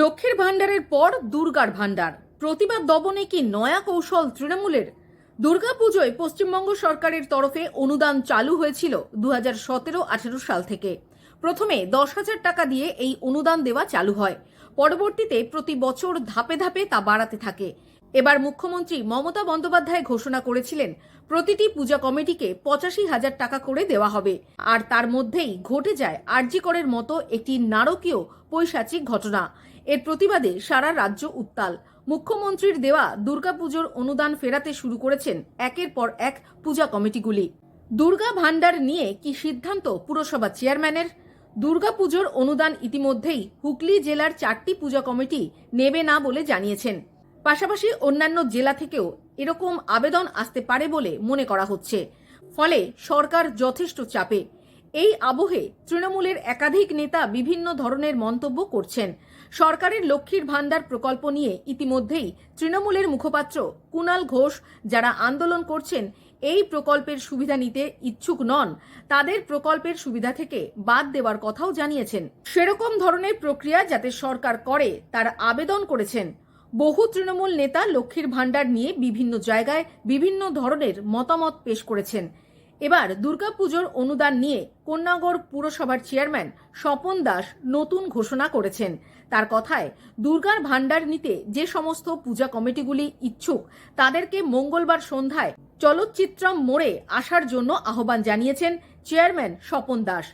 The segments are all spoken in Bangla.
লক্ষ্মীর ভাণ্ডারের পর দুর্গার ভাণ্ডার। প্রতিবাদ দমনে কি নয়া কৌশল তৃণমূলের? দুর্গাপুজোয় পশ্চিমবঙ্গ সরকারের তরফে অনুদান চালু হয়েছিল দু হাজার সতেরো সাল থেকে। প্রথমে দশ হাজার টাকা দিয়ে এই অনুদান দেওয়া চালু হয়। পরবর্তীতে প্রতি বছর ধাপে ধাপে তা বাড়াতে থাকে। এবার মুখ্যমন্ত্রী মমতা বন্দ্যোপাধ্যায় ঘোষণা করেছিলেন, প্রতিটি পূজা কমিটিকে পঁচাশি হাজার টাকা করে দেওয়া হবে। আর তার মধ্যেই ঘটে যায় আরজিকরের মতো একটি নারকীয় পৈশাচিক ঘটনা। এর প্রতিবাদে সারা রাজ্য উত্তাল। মুখ্যমন্ত্রীর দেওয়া দুর্গাপুজোর অনুদান ফেরাতে শুরু করেছেন একের পর এক পূজা কমিটিগুলি। দুর্গা ভাণ্ডার নিয়ে কি সিদ্ধান্ত পুরসভা চেয়ারম্যানের? দুর্গাপুজোর অনুদান ইতিমধ্যেই হুগলি জেলার চারটি পূজা কমিটি নেবে না বলে জানিয়েছেন। পাশাপাশি অন্যান্য জেলা থেকেও এরকম আবেদন আসতে পারে বলে মনে করা হচ্ছে। ফলে সরকার যথেষ্ট চাপে। এই আবহে তৃণমূলের একাধিক নেতা বিভিন্ন ধরনের মন্তব্য করছেন। সরকারের লক্ষ্মীর ভাণ্ডার প্রকল্প নিয়ে ইতিমধ্যেই তৃণমূলের মুখপাত্র কুণাল ঘোষ যারা আন্দোলন করছেন, এই প্রকল্পের সুবিধা নিতে ইচ্ছুক নন। তাদের প্রকল্পের সুবিধা থেকে বাদ দেওয়ার কথাও জানিয়েছেন। সেরকম ধরনের প্রক্রিয়া যাতে সরকার করে, তার আবেদন করেছেন। বহু তৃণমূল নেতা লক্ষ্মীর ভাণ্ডার নিয়ে বিভিন্ন জায়গায় বিভিন্ন ধরনের মতামত পেশ করেছেন। এবার দুর্গাপুজোর অনুদান নিয়ে কন্যাগড় পুরসভার চেয়ারম্যান স্বপন দাস নতুন ঘোষণা করেছেন। তার কথায়, দুর্গার ভাণ্ডার নিতে যে সমস্ত পূজা কমিটিগুলি ইচ্ছুক, তাদেরকে মঙ্গলবার সন্ধ্যায় চলচ্চিত্রম মোড়ে আসার জন্য আহ্বান জানিয়েছেন চেয়ারম্যান স্বপন দাস।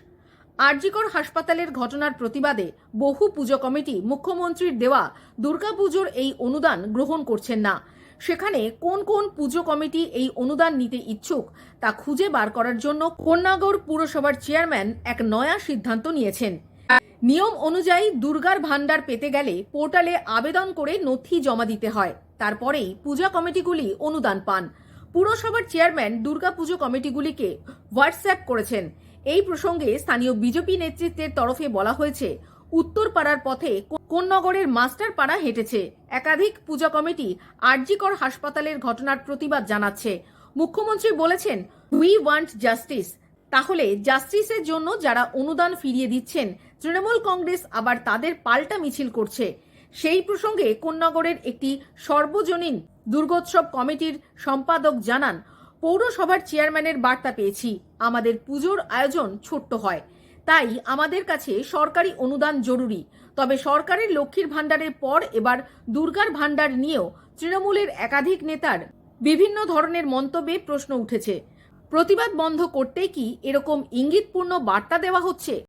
আরজিকর হাসপাতালের ঘটনার প্রতিবাদে বহু পুজো কমিটি মুখ্যমন্ত্রীর দেওয়া দুর্গাপুজোর এই অনুদান গ্রহণ করছেন না। সেখানে কোন কোন পুজো কমিটি এই অনুদান নিতে ইচ্ছুক তা খুঁজে বার করার জন্য কন্যাগড় পুরসভার চেয়ারম্যান এক নয়া সিদ্ধান্ত নিয়েছেন। নিয়ম অনুযায়ী দুর্গার ভাণ্ডার পেতে গেলে পোর্টালে আবেদন করে নথি জমা দিতে হয়। তারপরেই পূজা কমিটিগুলি অনুদান পান। পুরসভার চেয়ারম্যান দুর্গা পুজো কমিটিগুলিকে হোয়াটসঅ্যাপ করেছেন। এই প্রসঙ্গে স্থানীয় বিজেপি নেতৃত্বের তরফে বলা হয়েছে উত্তরপাড়ার পথে কোন্নগরের মাস্টার পাড়া হেঁটেছে। একাধিক পূজা কমিটি আরজিকর হাসপাতালের ঘটনার প্রতিবাদ জানাচ্ছে। মুখ্যমন্ত্রী বলেছেন উই ওয়ান্ট জাস্টিস তাহলে জাস্টিসের জন্য যারা অনুদান ফিরিয়ে দিচ্ছেন, তৃণমূল কংগ্রেস আবার তাদের পাল্টা মিছিল করছে। সেই প্রসঙ্গে কোন্নগরের একটি সর্বজনীন দুর্গোৎসব কমিটির সম্পাদক জানান, পৌরসভার চেয়ারম্যানের বার্তা পেয়েছি। আমাদের পুজোর আয়োজন ছোট্ট হয়। তাই আমাদের কাছে সরকারি অনুদান জরুরি। তবে সরকারের লক্ষ্মীর ভাণ্ডারের পর এবার দুর্গার ভাণ্ডার নিয়েও তৃণমূলের একাধিক নেতার বিভিন্ন ধরনের মন্তব্যে প্রশ্ন উঠেছে। প্রতিবাদ বন্ধ করতে কি এরকম ইঙ্গিতপূর্ণ বার্তা দেওয়া হচ্ছে?